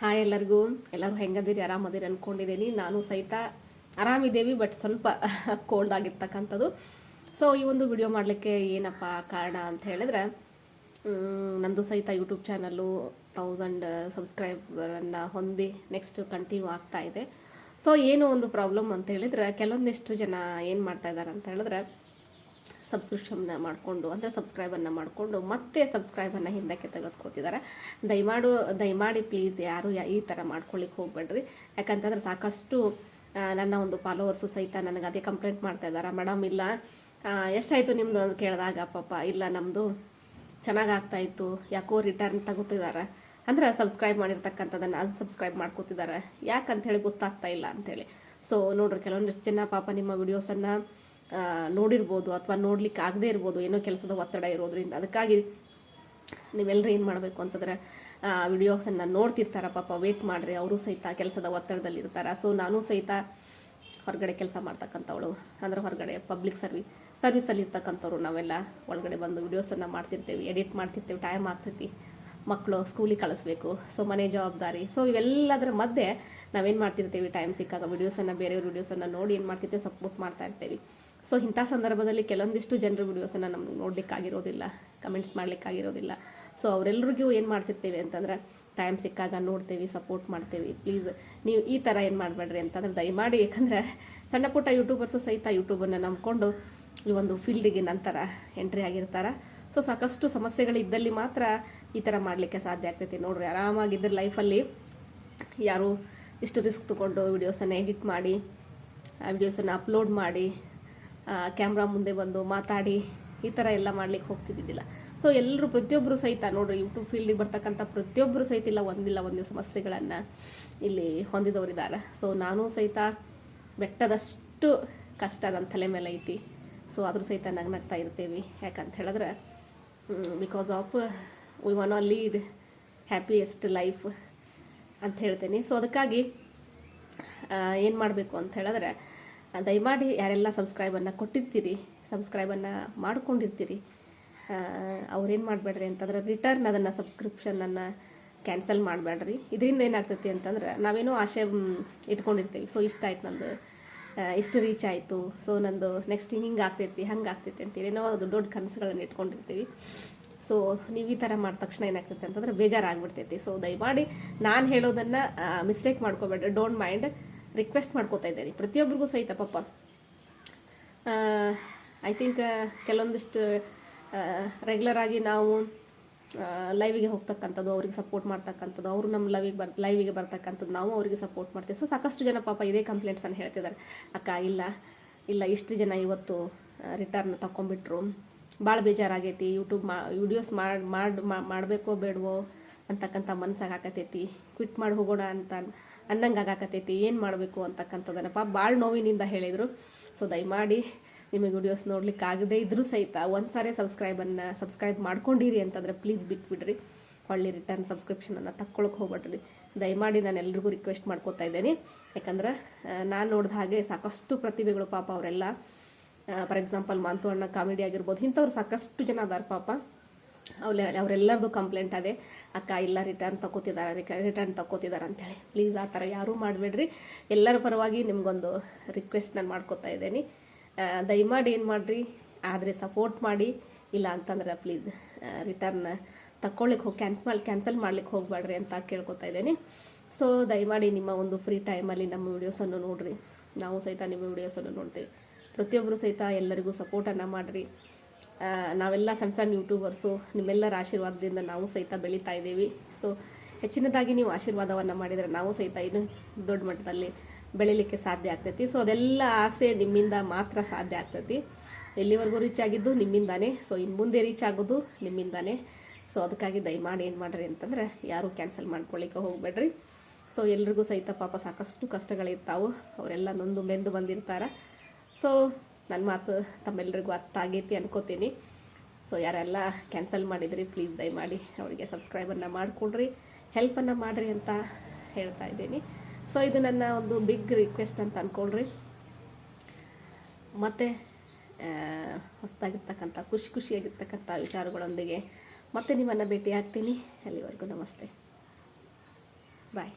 Hi ಎಲ್ಲರಿಗೂ. ಎಲ್ಲರೂ ಹೆಂಗದಿರಿ? ಆರಾಮದಿರಿ ಅಂದ್ಕೊಂಡಿದ್ದೀನಿ ನಾನು ಸಹಿತ ಆರಾಮಿದ್ದೇವೆ ಬಟ್ ಸ್ವಲ್ಪ ಕೋಲ್ಡ್ ಆಗಿರ್ತಕ್ಕಂಥದ್ದು. ಸೊ ಈ ಒಂದು ವಿಡಿಯೋ ಮಾಡಲಿಕ್ಕೆ ಏನಪ್ಪ ಕಾರಣ ಅಂತ ಹೇಳಿದ್ರೆ ನಂದು ಸಹಿತ ಯೂಟ್ಯೂಬ್ ಚಾನಲ್ಲು ತೌಸಂಡ್ ಸಬ್ಸ್ಕ್ರೈಬರನ್ನು ಹೊಂದಿ ನೆಕ್ಸ್ಟ್ ಕಂಟಿನ್ಯೂ ಆಗ್ತಾ ಇದೆ. ಸೊ ಏನು ಒಂದು ಪ್ರಾಬ್ಲಮ್ ಅಂತ ಹೇಳಿದ್ರೆ, ಕೆಲವೊಂದಿಷ್ಟು ಜನ ಏನು ಮಾಡ್ತಾ ಇದ್ದಾರೆ ಅಂತ ಹೇಳಿದ್ರೆ ಸಬ್ಸ್ಕ್ರಿಪ್ಷನ್ನ ಮಾಡಿಕೊಂಡು, ಅಂದರೆ ಸಬ್ಸ್ಕ್ರೈಬನ್ನು ಮಾಡಿಕೊಂಡು ಮತ್ತೆ ಸಬ್ಸ್ಕ್ರೈಬನ್ನು ಹಿಂದಕ್ಕೆ ತೆಗೆದುಕೊತಿದ್ದಾರೆ ದಯಮಾಡು, ದಯಮಾಡಿ ಪ್ಲೀಸ್ ಯಾರು ಈ ಥರ ಮಾಡ್ಕೊಳ್ಳಿಕ್ಕೆ ಹೋಗ್ಬೇಡ್ರಿ. ಯಾಕಂತಂದ್ರೆ ಸಾಕಷ್ಟು ನನ್ನ ಒಂದು ಫಾಲೋವರ್ಸು ಸಹಿತ ನನಗೆ ಅದೇ ಕಂಪ್ಲೇಂಟ್ ಮಾಡ್ತಾ ಇದ್ದಾರೆ ಮೇಡಮ್, ಇಲ್ಲ. ಎಷ್ಟಾಯಿತು ನಿಮ್ಮದು ಅಂತ ಕೇಳಿದಾಗ, ಪಾಪ, ಇಲ್ಲ ನಮ್ಮದು ಚೆನ್ನಾಗಿ ಆಗ್ತಾಯಿತ್ತು ಯಾಕೋ ರಿಟರ್ನ್ ತಗೋತಿದ್ದಾರೆ ಅಂದ್ರೆ ಸಬ್ಸ್ಕ್ರೈಬ್ ಮಾಡಿರ್ತಕ್ಕಂಥದ್ದನ್ನು ಅನ್ಸಬ್ಸ್ಕ್ರೈಬ್ ಮಾಡ್ಕೋತಿದ್ದಾರೆ ಯಾಕಂತ ಹೇಳಿ ಗೊತ್ತಾಗ್ತಾ ಇಲ್ಲ ಅಂಥೇಳಿ ಸೊ ನೋಡ್ರಿ, ಕೆಲವೊಂದಿಷ್ಟು ಜನ ಪಾಪ ನಿಮ್ಮ ವಿಡಿಯೋಸನ್ನು ನೋಡಿರ್ಬೋದು ಅಥವಾ ನೋಡ್ಲಿಕ್ಕೆ ಆಗದೇ ಇರ್ಬೋದು, ಏನೋ ಕೆಲಸದ ಒತ್ತಡ ಇರೋದ್ರಿಂದ. ಅದಕ್ಕಾಗಿ ನೀವೆಲ್ಲರೂ ಏನು ಮಾಡಬೇಕು ಅಂತಂದ್ರೆ ವಿಡಿಯೋಸನ್ನು ನೋಡ್ತಿರ್ತಾರ, ಪಾಪ ವೇಟ್ ಮಾಡ್ರಿ, ಅವರು ಸಹಿತ ಕೆಲಸದ ಒತ್ತಡದಲ್ಲಿ ಇರ್ತಾರೆ ಸೊ ನಾನು ಸಹಿತ ಹೊರಗಡೆ ಕೆಲಸ ಮಾಡ್ತಕ್ಕಂಥವಳು, ಅಂದ್ರೆ ಹೊರಗಡೆ ಪಬ್ಲಿಕ್ ಸರ್ವಿಸ್ ಸರ್ವಿಸಲ್ಲಿ ಇರ್ತಕ್ಕಂಥವ್ರು ನಾವೆಲ್ಲ ಒಳಗಡೆ ಬಂದು ವಿಡಿಯೋಸನ್ನು ಮಾಡ್ತಿರ್ತೇವೆ ಎಡಿಟ್ ಮಾಡ್ತಿರ್ತೇವೆ ಟೈಮ್ ಆಗ್ತೈತಿ. ಮಕ್ಕಳು ಸ್ಕೂಲಿಗೆ ಕಳಿಸ್ಬೇಕು ಸೊ ಮನೆ ಜವಾಬ್ದಾರಿ. ಸೊ ಇವೆಲ್ಲದರ ಮಧ್ಯೆ ನಾವೇನು ಮಾಡ್ತಿರ್ತೀವಿ ಟೈಮ್ ಸಿಕ್ಕಾಗ ವಿಡಿಯೋಸನ್ನು, ಬೇರೆಯವ್ರ ವಿಡಿಯೋಸನ್ನು ನೋಡಿ ಏನು ಮಾಡ್ತಿರ್ತೀವಿ ಸಪೋರ್ಟ್ ಮಾಡ್ತಾ ಇರ್ತೀವಿ. ಸೊ ಇಂಥ ಸಂದರ್ಭದಲ್ಲಿ ಕೆಲವೊಂದಿಷ್ಟು ಜನರ ವಿಡಿಯೋಸನ್ನು ನಮ್ಗೆ ನೋಡಲಿಕ್ಕಾಗಿರೋದಿಲ್ಲ ಕಮೆಂಟ್ಸ್ ಮಾಡಲಿಕ್ಕಾಗಿರೋದಿಲ್ಲ. ಸೊ ಅವರೆಲ್ಲರಿಗೂ ಏನು ಮಾಡ್ತಿರ್ತೀವಿ ಅಂತಂದ್ರೆ ಟೈಮ್ ಸಿಕ್ಕಾಗ ನೋಡ್ತೀವಿ ಸಪೋರ್ಟ್ ಮಾಡ್ತೀವಿ. ಪ್ಲೀಸ್ ನೀವು ಈ ಥರ ಏನು ಮಾಡಬೇಡ್ರಿ ಅಂತಂದ್ರೆ ದಯಮಾಡಿ, ಯಾಕಂದರೆ ಸಣ್ಣ ಪುಟ್ಟ ಯೂಟ್ಯೂಬರ್ಸು ಸಹಿತ ಯೂಟ್ಯೂಬನ್ನು ನಂಬ್ಕೊಂಡು ಈ ಒಂದು ಫೀಲ್ಡಿಗೆ ನಂತರ ಎಂಟ್ರಿ ಆಗಿರ್ತಾರೆ. ಸೊ ಸಾಕಷ್ಟು ಸಮಸ್ಯೆಗಳಿದ್ದಲ್ಲಿ ಮಾತ್ರ ಈ ಥರ ಮಾಡಲಿಕ್ಕೆ ಸಾಧ್ಯ ಆಗ್ತೈತಿ. ನೋಡ್ರಿ ಆರಾಮಾಗಿದ್ದರೆ ಲೈಫಲ್ಲಿ ಯಾರು ಇಷ್ಟು ರಿಸ್ಕ್ ತೊಗೊಂಡು ವಿಡಿಯೋಸನ್ನು ಎಡಿಟ್ ಮಾಡಿ, ಆ ವಿಡಿಯೋಸನ್ನು ಅಪ್ಲೋಡ್ ಮಾಡಿ ಕ್ಯಾಮ್ರಾ ಮುಂದೆ ಬಂದು ಮಾತಾಡಿ ಈ ಥರ ಎಲ್ಲ ಮಾಡ್ಲಿಕ್ಕೆ ಹೋಗ್ತಿದ್ದಿದ್ದಿಲ್ಲ. ಸೊ ಎಲ್ಲರೂ ಪ್ರತಿಯೊಬ್ಬರು ಸಹಿತ ನೋಡ್ರಿ ಯೂಟ್ಯೂಬ್ ಫೀಲ್ಡಿಗೆ ಬರ್ತಕ್ಕಂಥ ಪ್ರತಿಯೊಬ್ಬರು ಸಹಿತ ಇಲ್ಲ, ಒಂದಿಲ್ಲ, ಒಂದು ಸಮಸ್ಯೆಗಳನ್ನು ಇಲ್ಲಿ ಹೊಂದಿದವರಿದ್ದಾರೆ. ಸೊ ನಾನು ಸಹಿತ ಬೆಟ್ಟದಷ್ಟು ಕಷ್ಟ ನನ್ನ ತಲೆ ಮೇಲೆ ಐತಿ. ಸೊ ಅದ್ರ ಸಹಿತ ನಗ್ನಗ್ತಾ ಇರ್ತೀವಿ. ಯಾಕಂತ ಹೇಳಿದ್ರೆ because of we one all lead happiest life ಅಂತ ಹೇಳ್ತೀನಿ. ಸೊ ಅದಕ್ಕಾಗಿ ಏನು ಮಾಡಬೇಕು ಅಂತ ಹೇಳಿದ್ರೆ ದಯಮಾಡಿ ಯಾರೆಲ್ಲ ಸಬ್ಸ್ಕ್ರೈಬನ್ನು ಕೊಟ್ಟಿರ್ತೀರಿ ಸಬ್ಸ್ಕ್ರೈಬನ್ನು ಮಾಡ್ಕೊಂಡಿರ್ತೀರಿ ಅವ್ರೇನು ಮಾಡಬೇಡ್ರಿ ಅಂತಂದ್ರೆ ರಿಟರ್ನ್ ಅದನ್ನು ಸಬ್ಸ್ಕ್ರಿಪ್ಷನನ್ನು ಕ್ಯಾನ್ಸಲ್ ಮಾಡಬೇಡ್ರಿ. ಇದರಿಂದ ಏನಾಗ್ತೈತಿ ಅಂತಂದ್ರೆ ನಾವೇನೋ ಆಸೆ ಇಟ್ಕೊಂಡಿರ್ತೀವಿ. ಸೊ ಇಷ್ಟ ಆಯ್ತು ನಂದು. ಇಷ್ಟು ರೀಚ್ ಆಯಿತು. ಸೊ ನಂದು ನೆಕ್ಸ್ಟ್ ಹಿಂಗೆ ಆಗ್ತೈತಿ, ಹಂಗೆ ಆಗ್ತೈತಿ ಅಂತೇಳಿ ಏನೋ ದೊಡ್ಡ ದೊಡ್ಡ ಕನಸುಗಳನ್ನು ಇಟ್ಕೊಂಡಿರ್ತೀವಿ. ಸೊ ನೀವು ಈ ಥರ ಮಾಡಿದ ತಕ್ಷಣ ಏನಾಗ್ತೈತೆ ಅಂತಂದ್ರೆ ಬೇಜಾರಾಗ್ಬಿಡ್ತೈತಿ. ಸೊ ದಯಮಾಡಿ ನಾನು ಹೇಳೋದನ್ನು ಮಿಸ್ಟೇಕ್ ಮಾಡ್ಕೋಬೇಡ್ರಿ. ಡೋಂಟ್ ಮೈಂಡ್ ರಿಕ್ವೆಸ್ಟ್ ಮಾಡ್ಕೋತಾ ಇದ್ದೀನಿ. ಪ್ರತಿಯೊಬ್ಬರಿಗೂ ಸಹಿತ ಪಾಪ. ಐ ಥಿಂಕ್ ಕೆಲವೊಂದಿಷ್ಟು ರೆಗ್ಯುಲರ್ ಆಗಿ ನಾವು ಲೈವಿಗೆ ಹೋಗ್ತಕ್ಕಂಥದ್ದು, ಅವ್ರಿಗೆ ಸಪೋರ್ಟ್ ಮಾಡ್ತಕ್ಕಂಥದ್ದು, ಅವರು ನಮ್ಮ ಲೈವಿಗೆ ಬರ್ ಲೈವಿಗೆ ಬರ್ತಕ್ಕಂಥದ್ದು, ನಾವು ಅವರಿಗೆ ಸಪೋರ್ಟ್ ಮಾಡ್ತೀವಿ. ಸೊ ಸಾಕಷ್ಟು ಜನ ಪಾಪ ಇದೇ ಕಂಪ್ಲೇಂಟ್ಸನ್ನು ಹೇಳ್ತಿದ್ದಾರೆ. ಅಕ್ಕ, ಇಲ್ಲ ಇಲ್ಲ, ಇಷ್ಟು ಜನ ಇವತ್ತು ರಿಟರ್ನ್ ತಗೊಂಡ್ಬಿಟ್ರು ಭಾಳ ಬೇಜಾರಾಗೈತಿ. ಯೂಟ್ಯೂಬ್ ಮಾ ವಿಡಿಯೋಸ್ ಮಾಡಿ ಮಾಡಿ ಮಾಡಬೇಕೋ ಬೇಡವೋ? ಅಂತಕ್ಕಂಥ ಮನ್ಸಾಗ ಆಕತೈತಿ ಕ್ವಿಟ್ ಮಾಡಿ, ಹೋಗೋಣ ಅಂತ ಅನ್ನಂಗೆ ಆಗಾಕತೈತಿ ಏನು ಮಾಡಬೇಕು ಅಂತಕ್ಕಂಥದ್ದನ್ನಪ್ಪ ಭಾಳ ನೋವಿನಿಂದ ಹೇಳಿದರು. ಸೊ ದಯಮಾಡಿ ನಿಮಗೆ ವಿಡಿಯೋಸ್ ನೋಡ್ಲಿಕ್ಕೆ ಆಗದೇ ಇದ್ರೂ ಸಹಿತ ಒಂದು ಸಾರಿ ಸಬ್ಸ್ಕ್ರೈಬನ್ನು ಸಬ್ಸ್ಕ್ರೈಬ್ ಮಾಡ್ಕೊಂಡಿರಿ ಅಂತಂದರೆ ಪ್ಲೀಸ್ ಬಿಟ್ಬಿಡ್ರಿ. ಒಳ್ಳೆ ರಿಟರ್ನ್ ಸಬ್ಸ್ಕ್ರಿಪ್ಷನನ್ನು ತಕ್ಕೊಳಕ್ಕೆ ಹೋಗ್ಬೇಡ್ರಿ. ದಯಮಾಡಿ ನಾನು ಎಲ್ರಿಗೂ ರಿಕ್ವೆಸ್ಟ್ ಮಾಡ್ಕೋತಾ ಇದ್ದೇನೆ. ಯಾಕಂದ್ರೆ ನಾನು ನೋಡಿದ ಹಾಗೆ ಸಾಕಷ್ಟು ಪ್ರತಿಭೆಗಳು ಪಾಪ ಅವರೆಲ್ಲ ಫಾರ್ ಎಕ್ಸಾಂಪಲ್ ಮಾಂತು ಅಣ್ಣ ಕಾಮಿಡಿ ಆಗಿರ್ಬೋದು, ಇಂಥವ್ರು ಸಾಕಷ್ಟು ಜನ ಅದಾರ ಪಾಪ. ಅವ್ಲೆ ಅವರೆಲ್ಲರದು ಕಂಪ್ಲೇಂಟ್ ಅದೇ, ಅಕ್ಕ, ಇಲ್ಲ ರಿಟರ್ನ್ ತಗೋತಿದ್ದಾರೆ ರಿಟರ್ನ್ ತಗೋತಿದ್ದಾರೆ ಅಂತೇಳಿ. ಪ್ಲೀಸ್ ಆ ಥರ ಯಾರೂ ಮಾಡಬೇಡ್ರಿ. ಎಲ್ಲರ ಪರವಾಗಿ ನಿಮಗೊಂದು ರಿಕ್ವೆಸ್ಟ್ ನಾನು ಮಾಡ್ಕೋತಾ ಇದ್ದೀನಿ. ದಯಮಾಡಿ ಏನು ಮಾಡಿರಿ, ಆದರೆ ಸಪೋರ್ಟ್ ಮಾಡಿ. ಇಲ್ಲ ಅಂತಂದ್ರೆ ಪ್ಲೀಸ್ ರಿಟರ್ನ್ ತಗೊಳ್ಳಿಕ್ಕೆ ಹೋಗಿ ಕ್ಯಾನ್ಸಲ್ ಮಾಡಿ ಕ್ಯಾನ್ಸಲ್ ಮಾಡ್ಲಿಕ್ಕೆ ಹೋಗಬೇಡ್ರಿ ಅಂತ ಕೇಳ್ಕೊತಾ ಇದ್ದೀನಿ. ಸೊ ದಯಮಾಡಿ ನಿಮ್ಮ ಒಂದು ಫ್ರೀ ಟೈಮಲ್ಲಿ ನಮ್ಮ ವೀಡಿಯೋಸನ್ನು ನೋಡಿರಿ. ನಾವು ಸಹಿತ ನಿಮ್ಮ ವೀಡಿಯೋಸನ್ನು ನೋಡ್ತೀವಿ. ಪ್ರತಿಯೊಬ್ಬರು ಸಹಿತ ಎಲ್ಲರಿಗೂ ಸಪೋರ್ಟನ್ನು ಮಾಡಿರಿ. ನಾವೆಲ್ಲ ಸಣ್ಣ ಸಣ್ಣ ಯೂಟ್ಯೂಬರ್ಸು ನಿಮ್ಮೆಲ್ಲರ ಆಶೀರ್ವಾದದಿಂದ ನಾವು ಸಹಿತ ಬೆಳೀತಾ ಇದ್ದೀವಿ. ಸೊ ಹೆಚ್ಚಿನದಾಗಿ ನೀವು ಆಶೀರ್ವಾದವನ್ನು ಮಾಡಿದರೆ ನಾವು ಸಹಿತ ಇನ್ನು ದೊಡ್ಡ ಮಟ್ಟದಲ್ಲಿ ಬೆಳೀಲಿಕ್ಕೆ ಸಾಧ್ಯ ಆಗ್ತೈತಿ. ಸೊ ಅದೆಲ್ಲ ಆಸೆ ನಿಮ್ಮಿಂದ ಮಾತ್ರ ಸಾಧ್ಯ ಆಗ್ತೈತಿ. ಎಲ್ಲಿವರೆಗೂ ರೀಚ್ ಆಗಿದ್ದು ನಿಮ್ಮಿಂದಾನೇ. ಸೊ ಇನ್ನು ಮುಂದೆ ರೀಚ್ ಆಗೋದು ನಿಮ್ಮಿಂದಾನೇ. ಸೊ ಅದಕ್ಕಾಗಿ ದಯಮಾಡಿ ಏನು ಮಾಡಿರಿ ಅಂತಂದ್ರೆ ಯಾರೂ ಕ್ಯಾನ್ಸಲ್ ಮಾಡ್ಕೊಳ್ಳಿಕ್ಕೆ ಹೋಗಬೇಡ್ರಿ. ಸೊ ಎಲ್ರಿಗೂ ಸಹಿತ ಪಾಪ ಸಾಕಷ್ಟು ಕಷ್ಟಗಳಿರ್ತಾವೆ. ಅವರೆಲ್ಲ ನೊಂದು ಮೆಂದು ಬಂದಿರ್ತಾರೆ. ಸೊ ನನ್ನ ಮಾತು ತಮ್ಮೆಲ್ಲರಿಗೂ ಅರ್ಥ ಆಗೈತಿ ಅನ್ಕೋತೀನಿ. ಸೊ ಯಾರೆಲ್ಲ ಕ್ಯಾನ್ಸಲ್ ಮಾಡಿದ್ರಿ ಪ್ಲೀಸ್ ದಯಮಾಡಿ ಅವರಿಗೆ ಸಬ್ಸ್ಕ್ರೈಬನ್ನು ಮಾಡಿಕೊಡ್ರಿ ಹೆಲ್ಪನ್ನು ಮಾಡಿರಿ ಅಂತ ಹೇಳ್ತಾ ಇದ್ದೀನಿ. ಸೊ ಇದು ನನ್ನ ಒಂದು ಬಿಗ್ ರಿಕ್ವೆಸ್ಟ್ ಅಂತ ಅಂದ್ಕೊಳ್ರಿ ಮತ್ತು ಹೊಸದಾಗಿರ್ತಕ್ಕಂಥ, ಖುಷಿ ಖುಷಿಯಾಗಿರ್ತಕ್ಕಂಥ ವಿಚಾರಗಳೊಂದಿಗೆ ಮತ್ತೆ ನಿಮ್ಮನ್ನು ಭೇಟಿ ಆಗ್ತೀನಿ ಅಲ್ಲಿವರೆಗೂ ನಮಸ್ತೆ. ಬಾಯ್